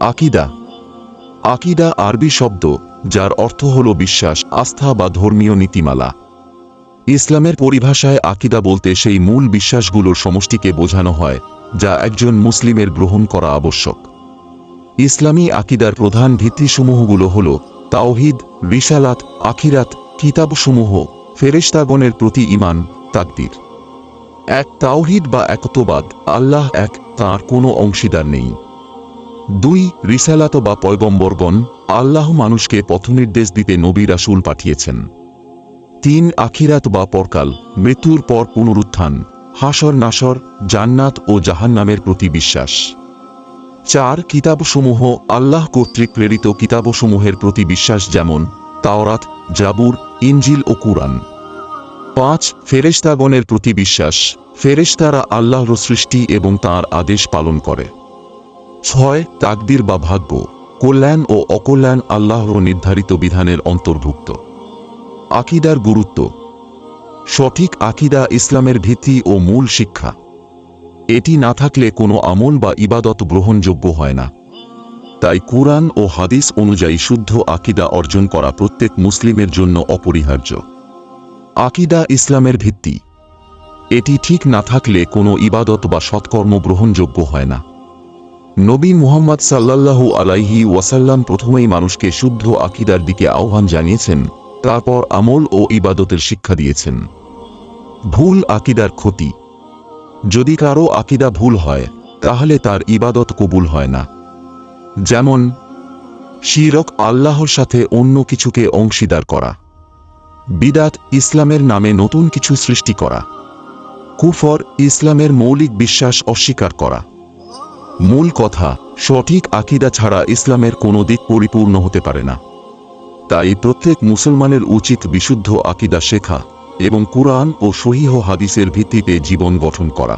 আকিদা। আকিদা আরবি শব্দ, যার অর্থ হল বিশ্বাস, আস্থা বা ধর্মীয় নীতিমালা। ইসলামের পরিভাষায় আকিদা বলতে সেই মূল বিশ্বাসগুলোর সমষ্টিকে বোঝানো হয়, যা একজন মুসলিমের গ্রহণ করা আবশ্যক। ইসলামী আকিদার প্রধান ভিত্তিসমূহগুলো হল তাওহিদ, রিসালাত, আখিরাত, কিতাবসমূহ, ফেরেশতাগণের প্রতি ইমান তাকদির। এক তাওহিদ বা একতবাদ, আল্লাহ এক, তার কোনো অংশীদার নেই। দুই, রিসালাত বা পয়গম্বরগণ আল্লাহ মানুষকে পথনির্দেশ দিতে নবী রাসুল পাঠিয়েছেন। তিন, আখিরাত বা পরকাল, মৃত্যুর পর পুনরুত্থান, হাসর নাসর, জান্নাত ও জাহান্নামের প্রতি বিশ্বাস। চার, কিতাবসমূহ আল্লাহ কর্তৃক প্রেরিত কিতাবসমূহের প্রতি বিশ্বাস যেমন তাওরাত, জাবুর ইঞ্জিল ও কুরআন। পাঁচ, ফেরেশতাগণের প্রতি বিশ্বাস, ফেরেশতারা আল্লাহর সৃষ্টি এবং তার আদেশ পালন করে। ছয় তাকদির বা ভাগ্য, কল্যাণ ও অকল্যাণ আল্লাহর নির্ধারিত বিধানের অন্তর্ভুক্ত। আকিদার গুরুত্ব। সঠিক আকিদা ইসলামের ভিত্তি ও মূল শিক্ষা। এটি না থাকলে কোনো আমল বা ইবাদত গ্রহণযোগ্য হয় না। তাই কুরআন ও হাদিস অনুযায়ী শুদ্ধ আকিদা অর্জন করা প্রত্যেক মুসলিমের জন্য অপরিহার্য। আকিদা ইসলামের ভিত্তি। এটি ঠিক না থাকলে কোনো ইবাদত বা সৎকর্ম গ্রহণযোগ্য হয় না। নবী মুহাম্মদ সাল্লাল্লাহু আলাইহি ওয়াসাল্লাম প্রথমেই মানুষকে শুদ্ধ আকিদার দিকে আহ্বান জানিয়েছেন, তারপর আমল ও ইবাদতের শিক্ষা দিয়েছেন। ভুল আকিদার ক্ষতি। যদি কারও আকিদা ভুল হয়, তাহলে তার ইবাদত কবুল হয় না। যেমন, শিরক আল্লাহর সাথে অন্য কিছুকে অংশীদার করা। বিদাত ইসলামের নামে নতুন কিছু সৃষ্টি করা। কুফর ইসলামের মৌলিক বিশ্বাস অস্বীকার করা। মূল কথা, সঠিক আকিদা ছাড়া ইসলামের কোনো দিক পরিপূর্ণ হতে পারে না। তাই প্রত্যেক মুসলমানের উচিত বিশুদ্ধ আকিদা শেখা এবং কুরআন ও সহিহ হাদিসের ভিত্তিতে জীবন গঠন করা।